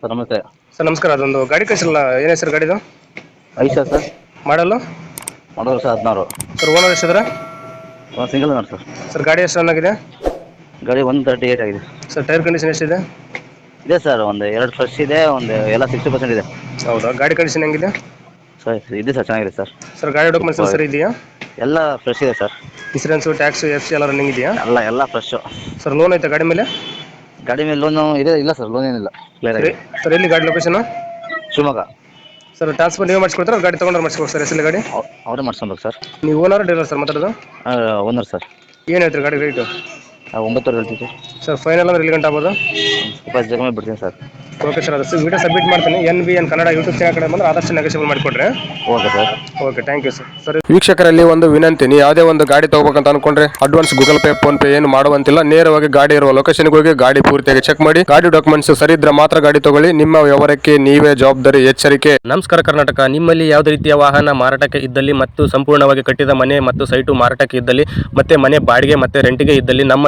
Sir ನಮಸ್ತೆ. Sir ನಮಸ್ಕಾರ. ಅದೊಂದು ಗಾಡಿ ಕಳಿಸಿಲ್ಲ ಏನೇ ಸರ್ ಗಾಡಿದು? ಐಶಾ ಸರ್. ಮಾಡಲು? ಎರಡು ಸರ್ ಹದಿನಾರು. ಸರ್ ಓನರ್ ಎಷ್ಟಿದ್ರೆ? ಒಂದು ಸಿಂಗಲ್ ಓನರ್ ಸರ್. ಸರ್ ಗಾಡಿ ಎಷ್ಟು ರನ್ ಆಗಿದೆ ಗಾಡಿ ಒನ್ ತರ್ಟಿ ಏಯ್ಟ್ ಆಗಿದೆ. ಸರ್ ಟೈರ್ ಕಂಡೀಷನ್ ಎಷ್ಟಿದೆ? ಇದೆ ಸರ್ ಒಂದು ಎರಡು ಫ್ರೆಶ್ ಇದೆ ಒಂದು ಎಲ್ಲ ಸಿಕ್ಸ್ಟಿ ಪರ್ಸೆಂಟ್ ಇದೆ. ಹೌದಾ? ಗಾಡಿ ಕಂಡೀಷನ್ ಹೆಂಗಿದೆ? ಸರ್ ಇದೆ ಸರ್ ಚೆನ್ನಾಗಿದೆ ಸರ್. ಸರ್ ಗಾಡಿ ಡಾಕ್ಯುಮೆಂಟ್ಸ್ ಎಲ್ಲ ಸರಿ ಇದೆಯಾ? ಎಲ್ಲ ಫ್ರೆಶ್ ಇದೆ sir. Insurance tax F C ಎಲ್ಲ ರನ್ನಿಂಗ್ ಇದೆಯಾ? ಎಲ್ಲ ಎಲ್ಲ ಫ್ರೆಶ್ಶು ಸರ್ ಲೋನ್ ಐತೆ ಗಾಡಿ ಮೇಲೆ? ಗಾಡಿ ಮೇಲೆ ಲೋನು ಇದೆ ಇಲ್ಲ ಸರ್ ಲೋನ್ ಏನಿಲ್ಲ. ಕ್ಲಿಯರ್ ಸರಿ ಆಗಿದೆ. ಸರ್ ಎಲ್ಲಿ ಗಾಡಿ ಲೊಕೇಶನ್ ಶಿವಮೊಗ್ಗ. ಸರ್ ಟ್ರಾನ್ಸ್ಫರ್ ನೀವು ಮಾಡಿಸ್ಕೊಡ್ತಾರೆ ಗಾಡಿ ತೊಗೊಂಡ್ರೆ ಮಾಡಿಸ್ಕೊಡ್ತಾರೆ ಸರ್ ಎಲ್ಲಿ ಗಾಡಿ? ಅವ್- ಅವರೇ ಮಾಡ್ಸ್ಕೊಬೇಕು ಸರ್ ನೀವು ಓನರ್ ಡೀಲರ್ ಸರ್ ಮಾತಾಡೋದು? ಓನರ್ ಸರ್ ಏನು ಹೇಳ್ತೀರಿ ಗಾಡಿ ರೇಟು ಒಂಬತ್ತುವರೆ ಹೇಳ್ತೀವಿ ಸರ್ ಸರ್ ಫೈನಲ್ ಅಂದ್ರೆ ಎಲ್ಲಿ ಗಂಟೆ ಆಗ್ಬೋದು? ಜಗಮೇ ಬಿಡ್ತೀನಿ ಸರ್. ಓಕೆ ಸರ್ ಅದು ವಿಡಿಯೋ ಸಬ್ಮಿಟ್ ಮಾಡ್ತೀನಿ. N B N Kannada YouTube channel ಕಡೆ ಬಂದ್ರೆ ಆದಷ್ಟು ನೆಗೋಷಿಯಬಲ್ ಮಾಡಿಕೊಡ್ರಿ. Okay sir okay thank you sir sir ವೀಕ್ಷಕರಲ್ಲಿ ಒಂದು ವಿನಂತಿ ನೀವು ಯಾವುದೇ ಒಂದು ಗಾಡಿ ತಗೋಬೇಕಂತ ಅನ್ಕೊಂಡ್ರೆ advance Google Pay PhonePe ಏನು ಮಾಡುವಂತಿಲ್ಲ. ನೇರವಾಗಿ ಗಾಡಿ ಇರುವ ಲೊಕೇಶನ್ಗೆ ಹೋಗಿ ಗಾಡಿ ಪೂರ್ತಿಯಾಗಿ ಚೆಕ್ ಮಾಡಿ. ಗಾಡಿ ಡಾಕ್ಯುಮೆಂಟ್ಸ್ ಸರಿ ಇದ್ರೆ ಮಾತ್ರ ಗಾಡಿ ತಗೊಳ್ಳಿ. ನಿಮ್ಮ ವ್ಯವಹಾರಕ್ಕೆ ನೀವೇ ಜವಾಬ್ದಾರಿ ಎಚ್ಚರಿಕೆ. ನಮಸ್ಕಾರ ಕರ್ನಾಟಕ. ನಿಮ್ಮಲ್ಲಿ ಯಾವುದೇ ರೀತಿಯ ವಾಹನ ಮಾರಾಟಕ್ಕೆ ಇದ್ದಲ್ಲಿ ಮತ್ತು ಸಂಪೂರ್ಣವಾಗಿ ಕಟ್ಟಿದ ಮನೆ ಮತ್ತು ಸೈಟು ಮಾರಾಟಕ್ಕೆ ಇದ್ದಲ್ಲಿ ಮತ್ತೆ ಮನೆ ಬಾಡಿಗೆ ಮತ್ತೆ ರೆಂಟಿಗೆ ಇದ್ದಲ್ಲಿ ನಮ್ಮ